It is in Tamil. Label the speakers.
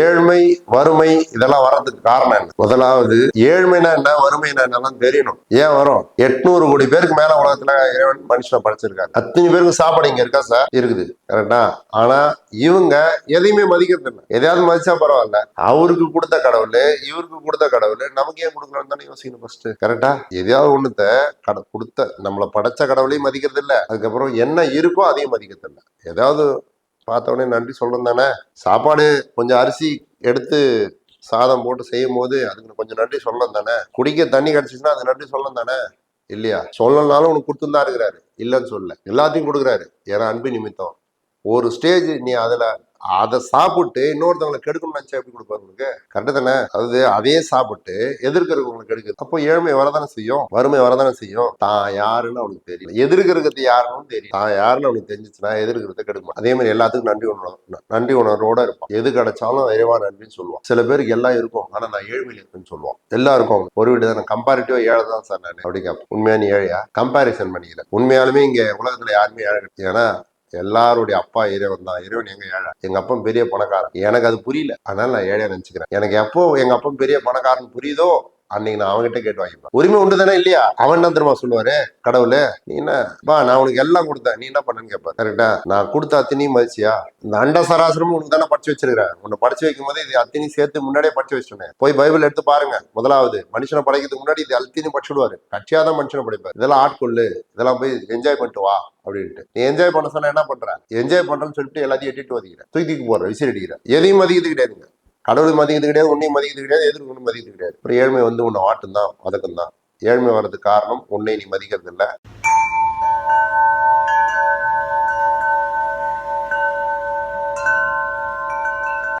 Speaker 1: ஏழ்மை வறுமை இதெல்லாம் வர்றதுக்கு காரணம் என்ன? முதலாவது ஏழ்மைனா என்ன வறுமைனா என்னலாம் தெரியணும். ஏன் வரும்? எட்நூறு கோடி பேருக்கு மேல உலகத்துல இறைவன் மனுஷனை படைச்சிருக்காரு. அத்தனை பேருக்கு சாப்பாடு இங்க இருக்கா சார்? இருக்குது. கரெக்டா ஆனா இவங்க எதையுமே மதிக்கிறது இல்லை. எதையாவது மதிச்சா பரவாயில்ல. அவருக்கு கொடுத்த கடவுள் இவருக்கு கொடுத்த கடவுள் நமக்கு ஏன் கொடுக்கலாம்னு தானே யோசிக்கணும் ஃபர்ஸ்ட் கரெக்டா எதையாவது ஒண்ணுத்த கட கொடுத்த நம்மளை படைச்ச கடவுளையும் மதிக்கிறது இல்ல. அதுக்கப்புறம் என்ன இருக்கோ அதையும் மதிக்கிறது இல்ல. ஏதாவது பார்த்த நன்றி சொல்றோம் தானே? சாப்பாடு கொஞ்சம் அரிசி எடுத்து சாதம் போட்டு செய்யும் போது அதுக்கு கொஞ்சம் நன்றி சொல்லணும் தானே? குடிக்க தண்ணி கிடச்சிச்சுன்னா அது நன்றி சொல்லணும் தானே? இல்லையா? சொல்லனாலும் உனக்கு கொடுத்துருந்தா இருக்கிறாரு. இல்லைன்னு சொல்லல. எல்லாத்தையும் கொடுக்குறாரு. ஏன்னா அன்பு நிமித்தம். ஒரு ஸ்டேஜ் நீ அதில் அதை சாப்பிட்டு இன்னொருத்தவங்களை கெடுக்கணும்னு நினைச்சா எப்படி கொடுப்பாரு உங்களுக்கு? கரெக்டு தானே? அதாவது அதே சாப்பிட்டு எதிர்க்கிறவங்களுக்கு கெடுக்குது. அப்போ ஏழ்மை வரதானே செய்யும்? வறுமை வரதானே செய்யும்? தான் யாருன்னு அவனுக்கு தெரியல. எதிர்க்கிறது யாருன்னு தெரியும் தான் யாருன்னு அவனுக்கு தெரிஞ்சிச்சுன்னா எதிர்க்கிறத கெடுக்கும் அதே மாதிரி எல்லாத்துக்கும் நன்றி உணர்வு நன்றி உணர்வோட இருப்பான். எது கிடைச்சாலும் இறைவா நன்றின்னு சொல்லுவான். சில பேருக்கு எல்லாம் இருக்கும். ஆனா நான் ஏழ்மையில் இருக்குன்னு சொல்லுவான். எல்லாருக்கும் ஒரு வீடு தானே. கம்பேரிட்டிவா ஏழை தான் சார் நான். அப்படி கேட்பேன் உண்மையான ஏழையா? கம்பாரிசன் பண்ணிக்கிறேன். உண்மையாலுமே இங்க உலகத்துல யாருமே ஏழை கிடையாது. ஏன்னா எல்லாருடைய அப்பா இறைவன் தான். இறைவன் எங்க ஏழை? எங்க அப்பா பெரிய பணக்காரன். எனக்கு அது புரியல. அதனால நான் ஏழையா நினைச்சுக்கிறேன். எனக்கு எப்போ எங்க அப்பா பெரிய பணக்காரன் புரியுதோ அன்னைக்கு நான் அவன்கிட்ட கேட்டு வாங்கிப்பேன். உரிமை உண்டு தானே இல்லையா? அவன் என்ன தெரியுமா சொல்லுவாரு கடவுளே நீ என்ன? பா நான் உனக்கு எல்லாம் கொடுத்தேன். நீ என்ன பண்ணன்னு கேட்பேன் கரெக்டா? நான் கொடுத்த அத்தனையும் மதிச்சியா இந்த அண்ட சராசரமும் உனக்கு தானே படிச்சு வச்சிருக்கிறேன். உன்னை படிச்சு வைக்கும் போது இது அத்தனையும் சேர்த்து முன்னாடியே படிச்சு வச்சிட்டேன். போய் பைபிள் எடுத்து பாருங்க. முதலாவது மனுஷனை படைக்கிறதுக்கு முன்னாடி இது அத்தினி படிச்சு விடுவாரு. கட்சியா தான் மனுஷனை படைப்பார். இதெல்லாம் ஆட்கொள்ளு. இதெல்லாம் போய் என்ஜாய் பண்ணிட்டு வா. அப்படின்ட்டு. நீ என்ஜாய் பண்ண சொன்னா என்ன பண்ற? என்ஜாய் பண்றேன்னு சொல்லிட்டு எல்லாத்தையும் எட்டிட்டு வதிக்கிறேன் தூக்கி தூக்கி போடுற விசில் அடிக்கிற. எதையும் மதிக்கிறது கிடையாதுங்க. கடவுள் மதிக்கிறது கிடையாது உன்னையும் மதிக்கிறது கிடையாது எதிர்க்கு ஒன்றும் மதிக்கிறது கிடையாது. அப்புறம் ஏழ்மை வந்து உன்னை ஆட்டும் தான் வதக்கம் தான் ஏழ்மை வர்றதுக்கு காரணம் உன்னை நீ மதிக்கிறது இல்லை